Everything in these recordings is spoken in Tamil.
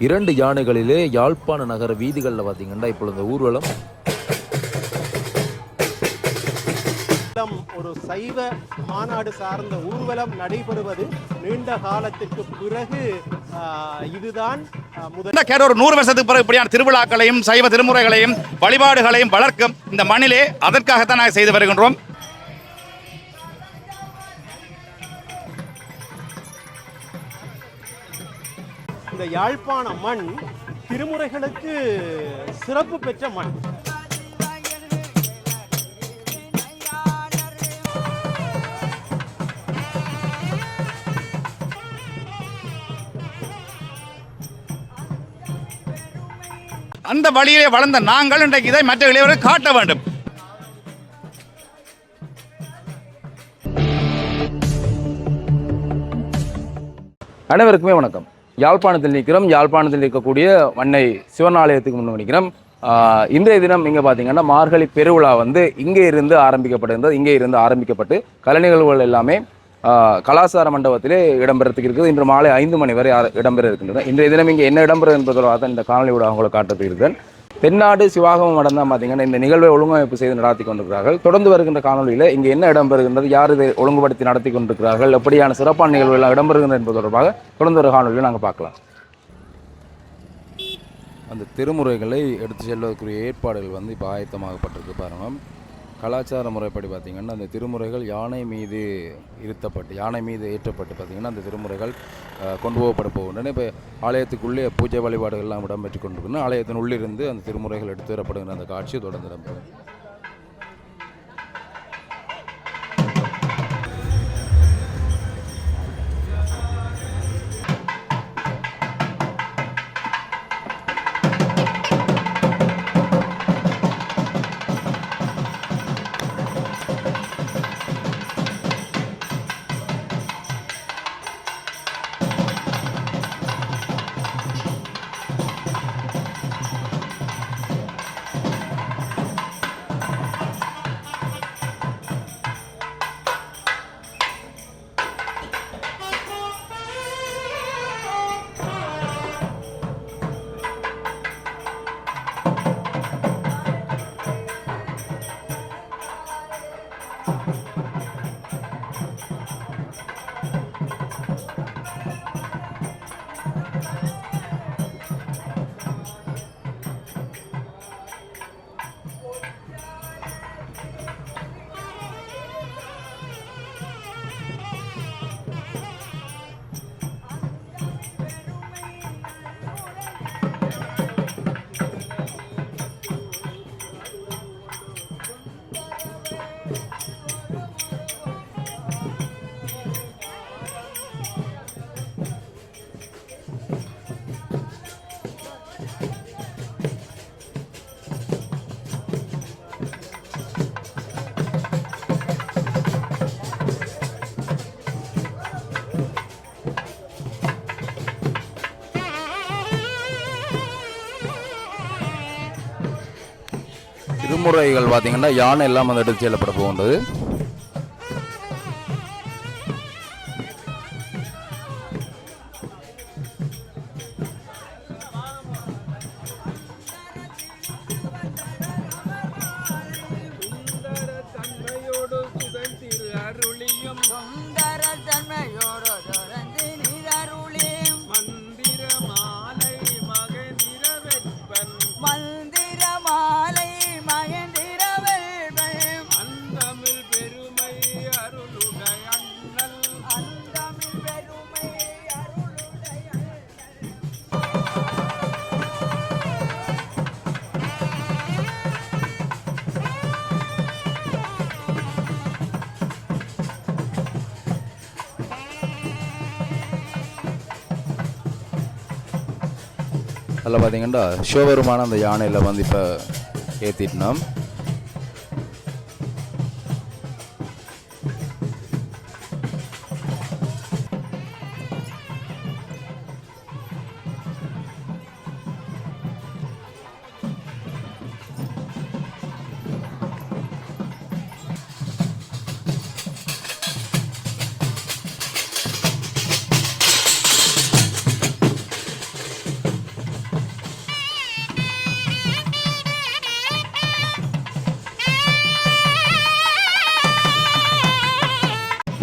இரண்டு யானைகளிலே யாழ்ப்பாண நகர வீதிகளில் பார்த்தீங்கன்னா இப்போ இந்த ஊர்வலம் ஒரு சைவ மாநாடு சார்ந்த ஊர்வலம் நடைபெறுவது நீண்ட காலத்திற்கு பிறகு இதுதான் முதல் ஒரு நூறு வருஷத்துக்கு பிறகு இப்படியான திருவிழாக்களையும் சைவ திருமுறைகளையும் வழிபாடுகளையும் வளர்க்கும் இந்த மண்ணிலே அதற்காகத்தான் நாங்கள் செய்து வருகின்றோம். இந்த யாழ்ப்பாண மண் திருமுறைகளுக்கு சிறப்பு பெற்ற மண். அந்த வழியிலே வளர்ந்த நாங்கள் இன்றைக்கு இதை மற்ற இளையவர்கள் காட்ட வேண்டும். அனைவருக்குமே வணக்கம். யாழ்ப்பாணத்தில் நிற்கிறோம். யாழ்ப்பாணத்தில் இருக்கக்கூடிய வன்னை சிவன் ஆலயத்துக்கு முன்பு நிற்கிறோம் இன்றைய தினம் இங்கே பார்த்தீங்கன்னா மார்கழி பெருவிழா வந்து இங்கே இருந்து ஆரம்பிக்கப்பட்டிருந்தது. இங்கே இருந்து ஆரம்பிக்கப்பட்டு கலை நிகழ்வுகள் எல்லாமே கலாச்சார கலாசார மண்டபத்திலே இடம்பெறத்துக்கு இருக்குது. இன்று மாலை ஐந்து மணி வரை இடம்பெற இருக்கின்றன. இன்றைய தினம் இங்கே என்ன இடம்பெறும் என்பதற்காக இந்த காணொலி விட அவங்களை காட்டுறதுக்கு இருக்கிறேன் தென்னாடு சிவாகமம் மடம் தான் பார்த்தீங்கன்னா இந்த நிகழ்வை ஒழுங்கமைப்பு செய்து நடத்தி கொண்டிருக்கிறார்கள். தொடர்ந்து வருகின்ற காணொலியில் இங்கே என்ன இடம்பெறுகின்றது யார் இதை ஒழுங்குபடுத்தி நடத்தி கொண்டிருக்கிறார்கள் எப்படியான சிறப்பான நிகழ்வுகள் எல்லாம் இடம்பெறுகின்றன என்பது தொடர்பாக தொடர்ந்து வரும் காணொலியில் நாங்கள் பார்க்கலாம். அந்த திருமுறைகளை எடுத்து செல்வதற்குரிய ஏற்பாடுகள் வந்து இப்போ ஆயத்தமாகப்பட்டிருக்கு பாருங்கள் கலாச்சார முறைப்படி பார்த்திங்கன்னா அந்த திருமுறைகள் யானை மீது இருத்தப்பட்டு யானை மீது ஏற்றப்பட்டு பார்த்திங்கன்னா அந்த திருமுறைகள் கொண்டு போகப்பட போகின்றன. இப்போ ஆலயத்துக்குள்ளே பூஜை வழிபாடுகள்லாம் இடம்பெற்று கொண்டிருக்குன்னு ஆலயத்தின் உள்ளிருந்து அந்த திருமுறைகள் எடுத்து வரப்படுகிற அந்த காட்சி தொடர்ந்து இடம்பெறும். வகைகள் பார்த்தீங்கன்னா யானை எல்லாம் அந்த எடுத்து செல்லப்பட போகின்றது. பார்த்தீங்கன்னா சிவபெருமான அந்த யானையில் வந்து இப்போ ஏற்றிட்டோம்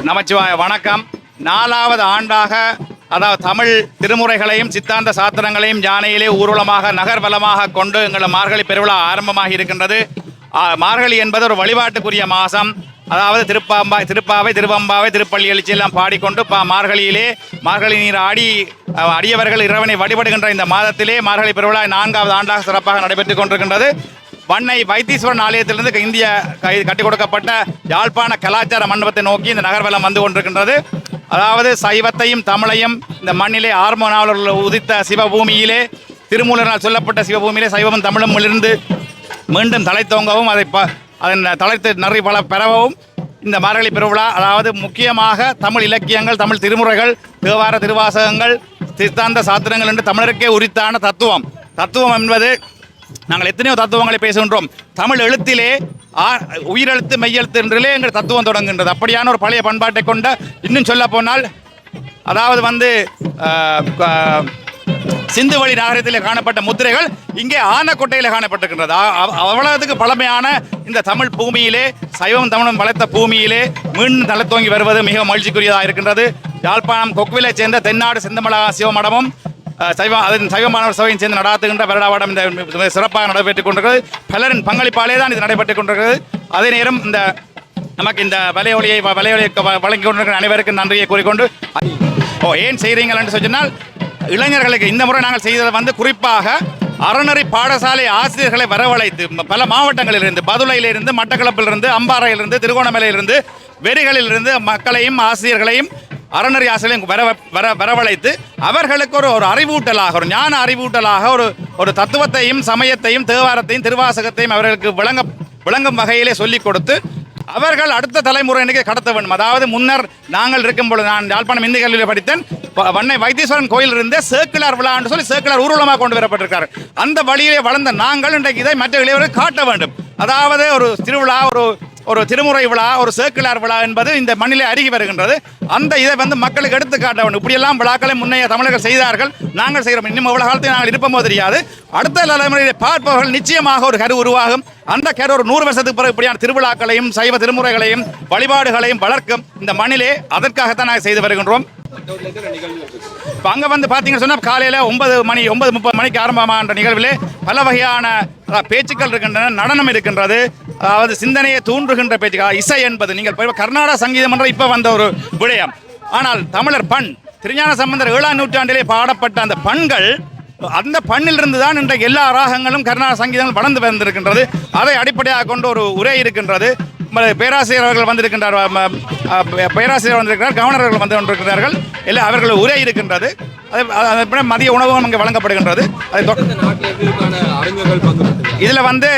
நமச்சிவாய வணக்கம். நாலாவது ஆண்டாக அதாவது தமிழ் திருமுறைகளையும் சித்தாந்த சாத்திரங்களையும் யானையிலே ஊர்வலமாக நகர்வலமாக கொண்டு எங்கள் மார்கழி பெருவிழா ஆரம்பமாகி இருக்கின்றது. மார்கழி என்பது ஒரு வழிபாட்டுக்குரிய மாதம். அதாவது திருப்பாம்பா திருப்பாவை திருவம்பாவை திருப்பள்ளி எழுச்சி எல்லாம் பாடிக்கொண்டு பா மார்கழியிலே மார்கழி நீர் ஆடி அடியவர்கள் இறைவனை வழிபடுகின்ற இந்த மாதத்திலே மார்கழி பெருவிழா நான்காவது ஆண்டாக சிறப்பாக நடைபெற்றுக் கொண்டிருக்கின்றது. வண்ணை வைத்தீஸ்வரன் ஆலயத்திலிருந்து இந்திய கை- கொடுக்கப்பட்ட யாழ்ப்பாண கலாச்சார மண்டபத்தை நோக்கி இந்த நகர்வலம் வந்து கொண்டிருக்கின்றது. அதாவது சைவத்தையும் தமிழையும் இந்த மண்ணிலே ஆர்ம நாவலர்கள் உதித்த சிவபூமியிலே திருமூலனால் சொல்லப்பட்ட சிவபூமியிலே சைவமும் தமிழும் இருந்து மீண்டும் தலைத்தோங்கவும் அதை ப அதன் தலைத்து நிறைய பல பெறவும் இந்த மார்கழி பெருவிழா அதாவது முக்கியமாக தமிழ் இலக்கியங்கள் தமிழ் திருமுறைகள் தேவார திருவாசகங்கள் சித்தாந்த சாத்திரங்கள் என்று தமிழருக்கே உரித்தான தத்துவம். தத்துவம் என்பது நாங்கள் எத்தனையோ தத்துவங்களை பேசுகின்றோம். தமிழ் எழுத்திலே ஆ- உயிரெழுத்து மெய்யெழுத்து என்றிலே எங்கள் தத்துவம் தொடங்குகின்றது. அப்படியான ஒரு பழைய பண்பாட்டை கொண்ட இன்னும் சொல்ல போனால் அதாவது வந்து சிந்து வழி நகரத்தில் காணப்பட்ட முத்திரைகள் இங்கே ஆனக்கோட்டையில் காணப்பட்டிருக்கின்றது. அவ்வளவுக்கு பழமையான இந்த தமிழ் பூமியிலே சைவம் தமிழும் வளர்த்த பூமியிலே மீண்டும் தோங்கி வருவது மிக மகிழ்ச்சிக்குரியதாக இருக்கின்றது. யாழ்ப்பாணம் கொக்குவிலை சேர்ந்த தென்னாடு செந்தமலா சிவமடமும் சைவ அதன் சைவ மாணவர் சபையும் சேர்ந்து நடாத்துகின்ற வருடாவடம் இந்த சிறப்பாக நடைபெற்றுக் கொண்டிருக்கிறது. பலரின் பங்களிப்பாலே தான் இது நடைபெற்றுக் கொண்டிருக்கிறது. அதே நேரம் இந்த நமக்கு இந்த வலையொலியை வலையொலியை வ- வழங்கி கொண்டிருக்கிற அனைவருக்கும் நன்றியை கூறிக்கொண்டு ஓ ஏன் செய்கிறீங்கள் என்று சொன்னால் இளைஞர்களுக்கு இந்த முறை நாங்கள் செய்தது வந்து குறிப்பாக அறநெறி பாடசாலை ஆசிரியர்களை வரவழைத்து பல மாவட்டங்களிலிருந்து பதுளையிலிருந்து மட்டக்களப்பிலிருந்து அம்பாறையிலிருந்து திருகோணமலையிலிருந்து வெறிகளிலிருந்து மக்களையும் ஆசிரியர்களையும் அறநெறி ஆசிரியர்களையும் வர வர வரவழைத்து அவர்களுக்கு ஒரு ஒரு அறிவூட்டலாக ஒரு ஞான அறிவூட்டலாக ஒரு ஒரு தத்துவத்தையும் சமயத்தையும் தேவாரத்தையும் திருவாசகத்தையும் அவர்களுக்கு விளங்க விளங்கும் வகையிலே சொல்லிக் கொடுத்து அவர்கள் அடுத்த தலைமுறையினருக்கு கடத்த வேண்டும். அதாவது முன்னர் நாங்கள் இருக்கும் பொழுது நான் யாழ்ப்பாணம் இந்து கல்வியில் படித்தேன். வண்ணை வைத்தீஸ்வரன் கோயில் இருந்தே சேக்கிலார் விழா என்று சொல்லி சேக்கிலார் ஊர்வலமாக கொண்டு வரப்பட்டிருக்கார். அந்த வழியிலே வளர்ந்த நாங்கள் இன்றைக்கு இதை மற்ற இளையவர்கள் காட்ட வேண்டும். அதாவது ஒரு திருவிழா ஒரு ஒரு திருமுறை விழா ஒரு சேக்கிலார் விழா என்பது இந்த மண்ணிலே அருகி வருகின்றது. அந்த இதை வந்து மக்களுக்கு எடுத்து காட்ட வேண்டும். இப்படியெல்லாம் விழாக்களை முன்னைய தமிழர்கள் செய்தார்கள். நாங்கள் செய்கிறோம். இன்னும் எவ்வளவு காலத்தில் நாங்கள் போது தெரியாது. அடுத்த தலைமுறையை பார்ப்பவர்கள் நிச்சயமாக ஒரு கரு உருவாகும். அந்த கரு ஒரு நூறு வருஷத்துக்கு பிறகு இப்படியான திருவிழாக்களையும் சைவ திருமுறைகளையும் வழிபாடுகளையும் வளர்க்கும் இந்த மண்ணிலே அதற்காகத்தான் நாங்கள் செய்து வருகின்றோம். இப்போ அங்கே வந்து பார்த்தீங்கன்னு சொன்னால் காலையில் ஒன்பது மணி ஒன்பது முப்பது மணிக்கு ஆரம்பமாகின்ற நிகழ்விலே பல வகையான பேச்சுக்கள் இருக்கின்றன நடனம் இருக்கின்றது. அதாவது சிந்தனையை தூண்டுகின்ற பேச்சுக்கா இசை என்பது நீங்கள் கர்நாடக சங்கீதம் என்ற இப்போ வந்த ஒரு விடயம். ஆனால் தமிழர் பண் திருஞான சம்பந்தர் ஏழாம் நூற்றாண்டிலே பாடப்பட்ட அந்த பண்கள் அந்த பண்ணிலிருந்து தான் இன்றைக்கு எல்லா ராகங்களும் கர்நாடக சங்கீதங்கள் வளர்ந்து வந்திருக்கின்றது. அதை அடிப்படையாக கொண்டு ஒரு உரை இருக்கின்றது. பேராசிரியர் அவர்கள் வந்திருக்கின்றார். பேராசிரியர் வந்திருக்கிறார் கவர்னர்கள் வந்து கொண்டிருக்கிறார்கள் இல்லை அவர்கள் உரை இருக்கின்றது. அது மதிய உணவும் அங்கே வழங்கப்படுகின்றது. அதை இதுல வந்து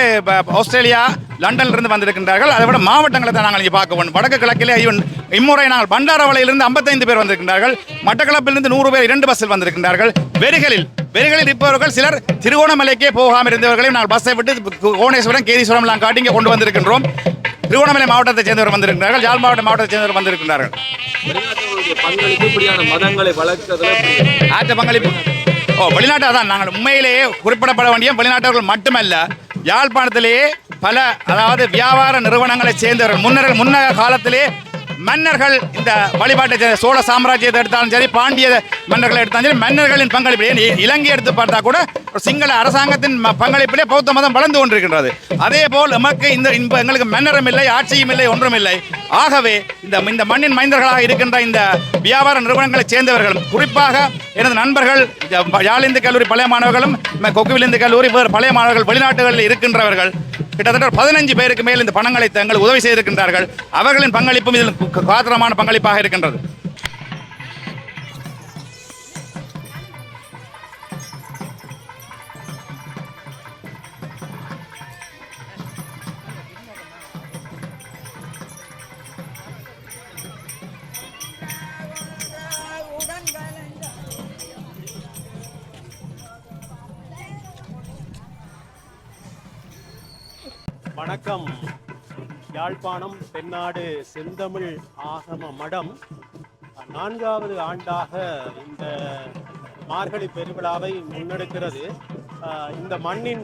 ஆஸ்திரேலியா லண்டன்ல இருந்து வந்திருக்கின்றார்கள். அதை விட மாவட்டங்களை தான் நாங்கள் இங்கே பார்க்க வேண்டும். வடக்கு கிழக்கிலே இம்முறை நாங்கள் பண்டாரவளையிலிருந்து ஐம்பத்தைந்து பேர் வந்திருக்கின்றார்கள். மட்டக்களப்பிலிருந்து நூறு பேர் இரண்டு பஸ்ஸில் வந்திருக்கின்றார்கள். வெறிகளில் வெறிகளில் இருப்பவர்கள் சிலர் திருகோணமலைக்கே போகாமல் இருந்தவர்களையும் நாங்கள் பஸ்ஸை விட்டு கோணேஸ்வரம் கேதீஸ்வரம் எல்லாம் காட்டி இங்கே கொண்டு வந்திருக்கின்றோம். திருவண்ணாமலை மாவட்டத்தை சேர்ந்தவர் வந்திருக்கிறார்கள். யாழ் மாவட்ட மாவட்டத்தை சேர்ந்தவர் வந்திருக்கிறார்கள். ஆற்ற பங்களிப்பு. ஓ வெளிநாட்டு அதான் நாங்கள் உண்மையிலேயே குறிப்பிடப்பட வேண்டிய வெளிநாட்டவர்கள் மட்டுமல்ல யாழ்ப்பாணத்திலேயே பல அதாவது வியாபார நிறுவனங்களை சேர்ந்தவர்கள் முன்னர் முன்ன காலத்திலே மன்னர்கள் இந்த வழிபாட்டை சோழ சாம்ராஜ்யத்தை எடுத்தாலும் சரி பாண்டிய மன்னர்களை எடுத்தாலும் சரி மன்னர்களின் பங்களிப்பு ஏன் இலங்கை எடுத்து பார்த்தா கூட ஒரு சிங்கள அரசாங்கத்தின் பங்களிப்பிலே பௌத்த மதம் வளர்ந்து கொண்டிருக்கின்றது. அதே போல் நமக்கு இந்த எங்களுக்கு மன்னரும் இல்லை ஆட்சியும் இல்லை ஒன்றும் இல்லை. ஆகவே இந்த இந்த மண்ணின் மைந்தர்களாக இருக்கின்ற இந்த வியாபார நிறுவனங்களைச் சேர்ந்தவர்களும் குறிப்பாக எனது நண்பர்கள் யாழிந்து கல்லூரி பழைய மாணவர்களும் ம- கொக்குவிலிந்து கல்லூரி வேறு பழைய மாணவர்கள் வெளிநாட்டுகளில் இருக்கின்றவர்கள் கிட்டத்தட்ட பதினஞ்சு பேருக்கு மேல் இந்த பணங்களை தங்கள் உதவி செய்திருக்கின்றார்கள். அவர்களின் பங்களிப்பும் இதில் காத்திரமான பங்களிப்பாக இருக்கின்றது. யாழ்ப்பாணம் தென்னாடு செந்தமிழ் ஆகம மடம். நான்காவது ஆண்டாக இந்த மார்கழி பெருவிழாவை முன்னெடுக்கிறது. இந்த மண்ணின்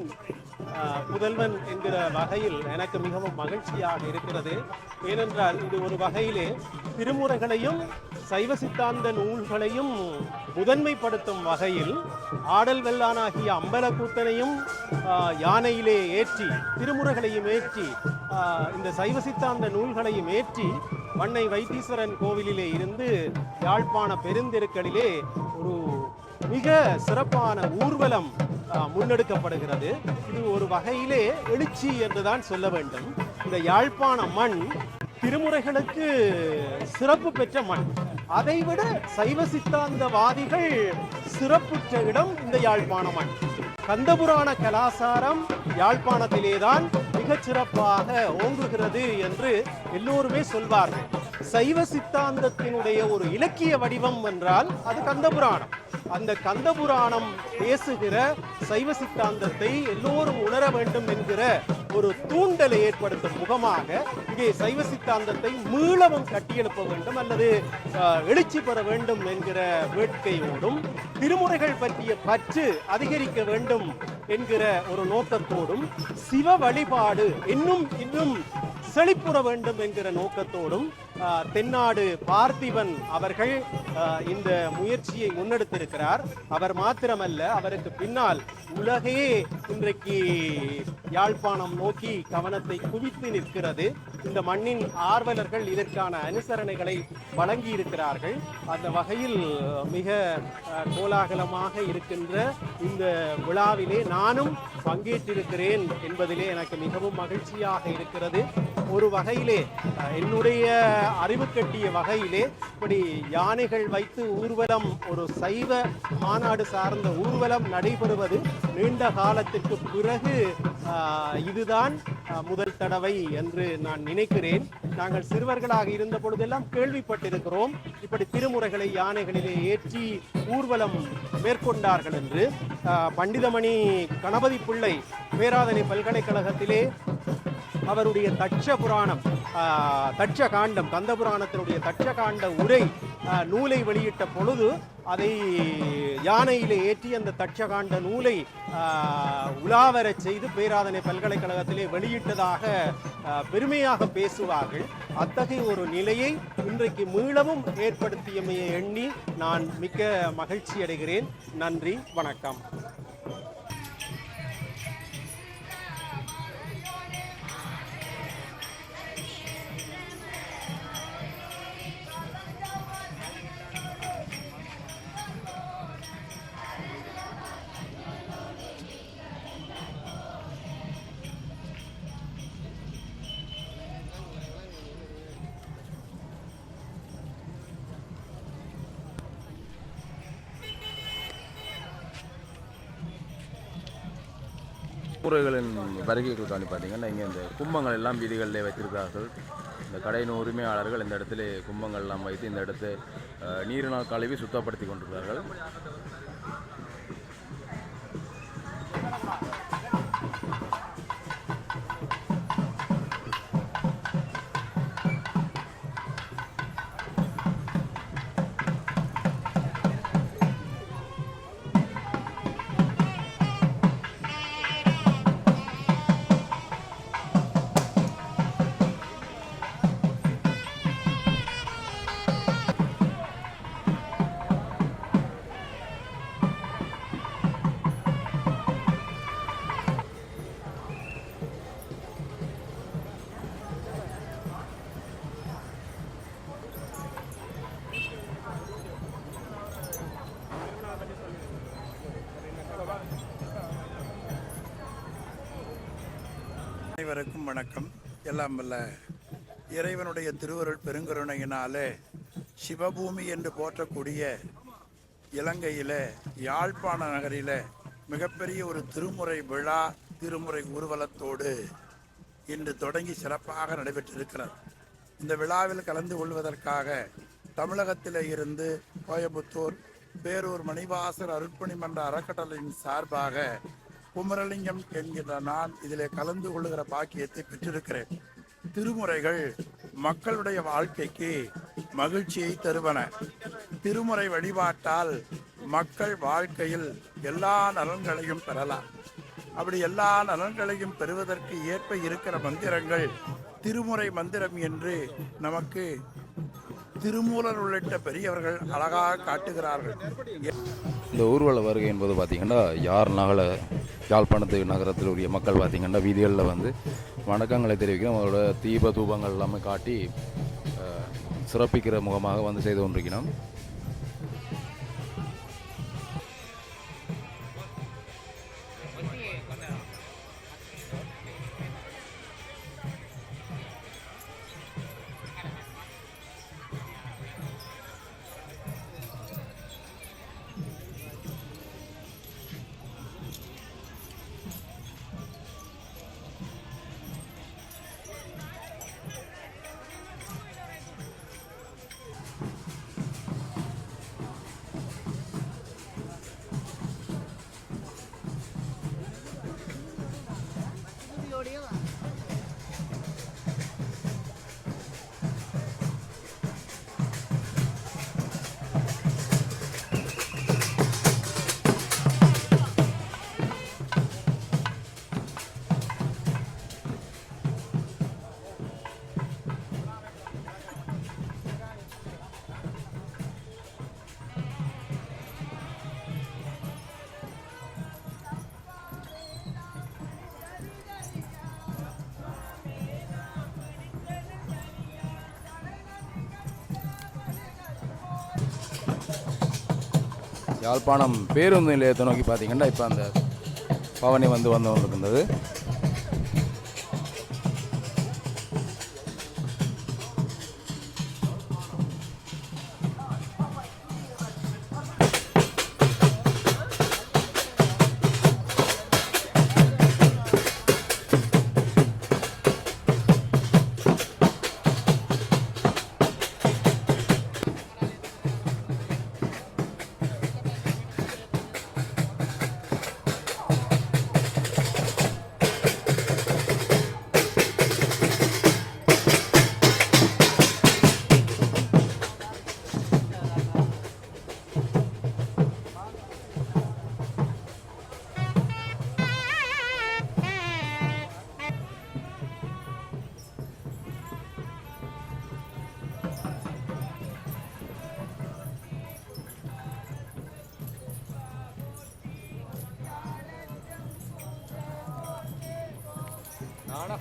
புதல்வன் என்கிற வகையில் எனக்கு மிகவும் மகிழ்ச்சியாக இருக்கிறது. ஏனென்றால் இது ஒரு வகையிலே திருமுறைகளையும் சைவ சித்தாந்த நூல்களையும் முதன்மைப்படுத்தும் வகையில் ஆடல் வெள்ளானாகிய அம்பலக்கூத்தனையும் யானையிலே ஏற்றி திருமுறைகளையும் ஏற்றி இந்த சைவ சித்தாந்த நூல்களையும் ஏற்றி வண்ணை வைத்தீஸ்வரன் கோவிலிலே இருந்து யாழ்ப்பாண பெருந்தெருக்களிலே ஒரு மிக சிறப்பான ஊர்வலம் முன்னெடுக்கப்படுகிறது. இது ஒரு வகையிலே எழுச்சி என்றுதான் சொல்ல வேண்டும். இந்த யாழ்ப்பாண மண் திருமுறைகளுக்கு சிறப்பு பெற்ற மண். அதைவிட சைவ சித்தாந்தவாதிகள் சிறப்புற்ற இடம் இந்த யாழ்ப்பாண மண். கந்தபுராண கலாசாரம் யாழ்ப்பாணத்திலேதான் மிகச் சிறப்பாக ஓங்குகிறது என்று எல்லோருமே சொல்வார்கள். சைவ சித்தாந்தத்தினுடைய ஒரு இலக்கிய வடிவம் என்றால் அது கந்தபுராணம். அந்த கந்தபுராணம் பேசுகிற சைவ சித்தாந்தத்தை எல்லோரும் உணர வேண்டும் என்கிற ஒரு தூண்டலை ஏற்படுத்தும் முகமாக இங்கே சைவ சித்தாந்தத்தை மீளவும் கட்டியெழுப்ப வேண்டும் அல்லது எழுச்சி பெற வேண்டும் என்கிற வேட்கையோடும் திருமுறைகள் பற்றிய பற்று அதிகரிக்க வேண்டும் என்கிற ஒரு நோக்கத்தோடும் சிவ வழிபாடு இன்னும் இன்னும் செழிப்புற வேண்டும் என்கிற நோக்கத்தோடும் தென்னாடு பார்த்திபன் அவர்கள் இந்த முயற்சியை முன்னெடுத்திருக்கிறார். அவர் மாத்திரமல்ல அவருக்கு பின்னால் உலகே இன்றைக்கு யாழ்ப்பாணம் நோக்கி கவனத்தை குவித்து நிற்கிறது. இந்த மண்ணின் ஆர்வலர்கள் இதற்கான அனுசரணைகளை வழங்கி இருக்கிறார்கள் அந்த வகையில் மிக கோலாகலமாக இருக்கின்ற இந்த விழாவிலே நானும் பங்கேற்றிருக்கிறேன் என்பதிலே எனக்கு மிகவும் மகிழ்ச்சியாக இருக்கிறது. ஒரு வகையிலே என்னுடைய அறிவு கட்டிய வகையிலே இப்படி யானைகள் வைத்து ஊர்வலம் ஒரு சைவ மாநாடு சார்ந்த ஊர்வலம் நடைபெறுவது நீண்ட காலத்திற்கு பிறகு இதுதான் முதல் தடவை என்று நான் நினைக்கிறேன். நாங்கள் சிறுவர்களாக இருந்த பொழுதெல்லாம் கேள்விப்பட்டிருக்கிறோம். இப்படி திருமுறைகளை யானைகளிலே ஏற்றி ஊர்வலம் மேற்கொண்டார்கள் என்று. பண்டிதமணி கணபதி பிள்ளை பேராதனை பல்கலைக்கழகத்திலே அவருடைய தட்ச புராணம் தட்ச காண்டம் கந்த புராணத்தினுடைய தட்ச காண்ட உரை நூலை வெளியிட்ட பொழுது அதை யானையிலே ஏற்றி அந்த தட்சகாண்ட நூலை உலாவரச் செய்து பேராதனை பல்கலைக்கழகத்திலே வெளியிட்டதாக பெருமையாக பேசுவார்கள். அத்தகைய ஒரு நிலையை இன்றைக்கு மீளவும் ஏற்படுத்தியமையை எண்ணி நான் மிக்க மகிழ்ச்சி அடைகிறேன் நன்றி வணக்கம். நட்புறவுகளின் வருகைகள் காணி பார்த்தீங்கன்னா இங்கே இந்த கும்பங்கள் எல்லாம் வீதிகளில் வைத்திருக்கிறார்கள். இந்த கடையின் உரிமையாளர்கள் இந்த இடத்துல கும்பங்கள் எல்லாம் வைத்து இந்த இடத்தை நீரினால் கழுவி சுத்தப்படுத்தி கொண்டிருக்கிறார்கள். அனைவருக்கும் வணக்கம். எல்லாம் வல்ல இறைவனுடைய திருவருள் பெருங்கருணையினாலே சிவபூமி என்று போற்றக்கூடிய இலங்கையில் யாழ்ப்பாண நகரில் மிகப்பெரிய ஒரு திருமுறை விழா திருமுறை ஊர்வலத்தோடு இன்று தொடங்கி சிறப்பாக நடைபெற்றிருக்கிறது. இந்த விழாவில் கலந்து கொள்வதற்காக தமிழகத்திலே இருந்து கோயம்புத்தூர் பேரூர் மணிவாசர் அருட்பணிமன்ற அறக்கட்டளையின் சார்பாக குமரலிங்கம் என்கின்ற நான் இதிலே கலந்து கொள்ளுகிற பாக்கியத்தை பெற்றிருக்கிறேன். திருமுறைகள் மக்களுடைய வாழ்க்கைக்கு மகிழ்ச்சியை தருவன. திருமுறை வழிபாட்டால் மக்கள் வாழ்க்கையில் எல்லா நலன்களையும் பெறலாம். அப்படி எல்லா நலன்களையும் பெறுவதற்கு ஏற்ப இருக்கிற மந்திரங்கள் திருமுறை மந்திரம் என்று நமக்கு திருமூலர் உள்ளிட்ட பெரியவர்கள் அழகாக காட்டுகிறார்கள். இந்த ஊர்வல வருகை என்பது பார்த்திங்கன்னா யார் யாழ்ப்பாணத்து நகரத்தில் உரிய மக்கள் பார்த்திங்கன்னா வீதிகளில் வந்து வணக்கங்களை தெரிவிக்கிறோம். அவரோட தீப தூபங்கள் எல்லாமே காட்டி சிறப்பிக்கிற முகமாக வந்து செய்து கொண்டிருக்கிறோம். யாழ்ப்பாணம் பேருந்து நிலையத்தை நோக்கி பார்த்தீங்கன்னா இப்போ அந்த பவனி வந்து வந்து கொண்டிருக்கின்றது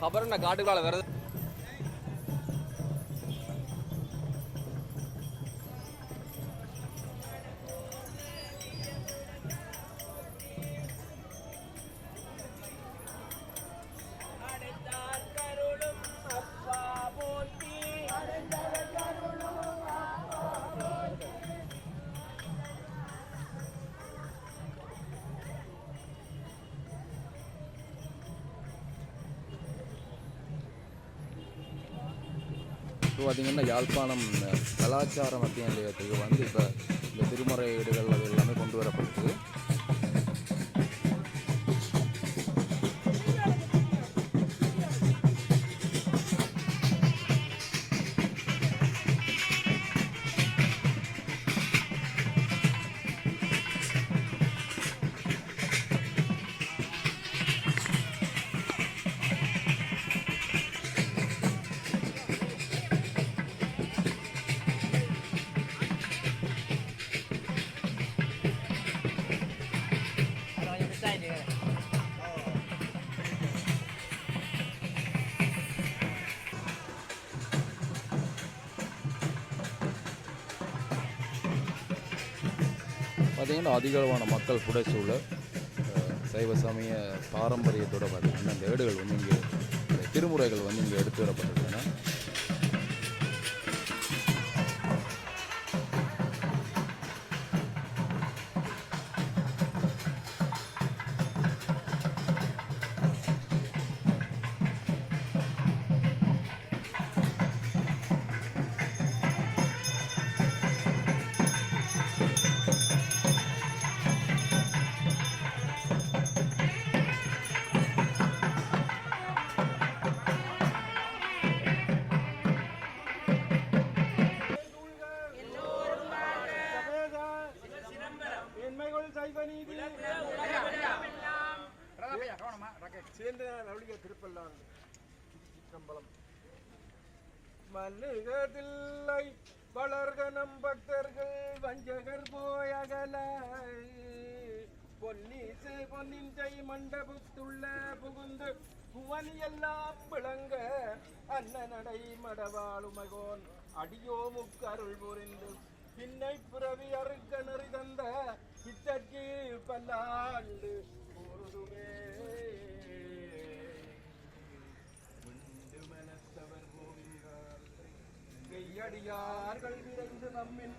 நானும் காட்டுக்கால நான் பார்த்தீங்கன்னா யாழ்ப்பாணம் கலாச்சார மத்திய வந்து இப்போ இந்த திருமுறையீடுகள் அது எல்லாமே கொண்டு வரப்பட்டது பார்த்தீங்கன்னா அதிகளவான மக்கள் புடைசூழ சைவ சமய பாரம்பரியத்தோடு பார்த்தீங்கன்னா இந்த ஏடுகள் வந்து இங்கே திருமுறைகள் வந்து இங்கே எடுத்து வரப்பட்டிருக்குன்னா சேர்ந்து நவளிக திருப்பல்லான் சிற்றம்பலம் மல்லுகதில்லை வளர்க நம் பக்தர்கள் வஞ்சகர் போய் போயகல பொன்னீசு பொன்னின்றை மண்டபத்துள்ள புகுந்து புவனி எல்லாம் விளங்க அன்னநடை மடவாளுமகோன் அடியோ முக்கருள் புரிந்து பின்னை புறவி அறுக்க நெறி தந்த இத்தற்கு பல்லாண்டு கையடியார்கள் விரைந்து நம்மின்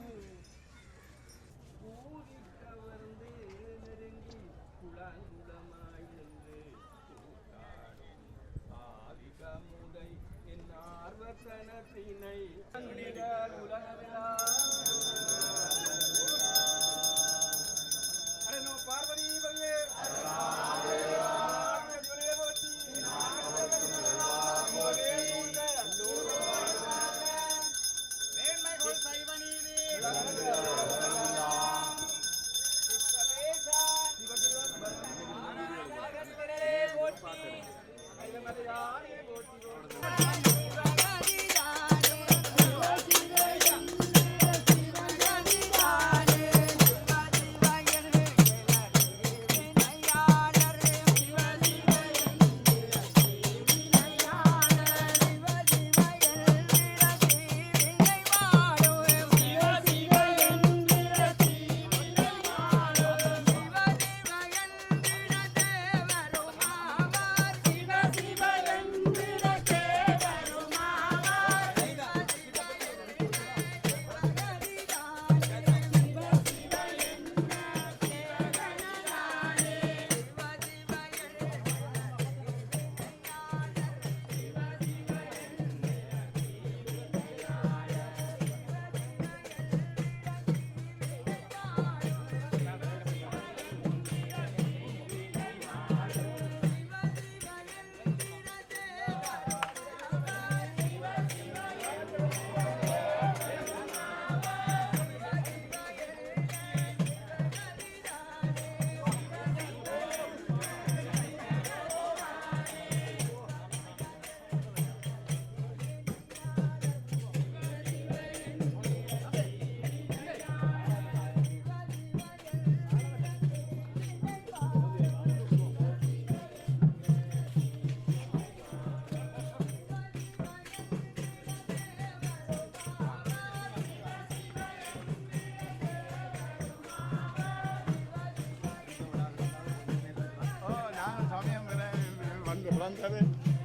ஓ நான் சமயம் வந்து வந்தது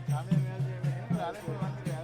சமயம் அழைப்பு வந்து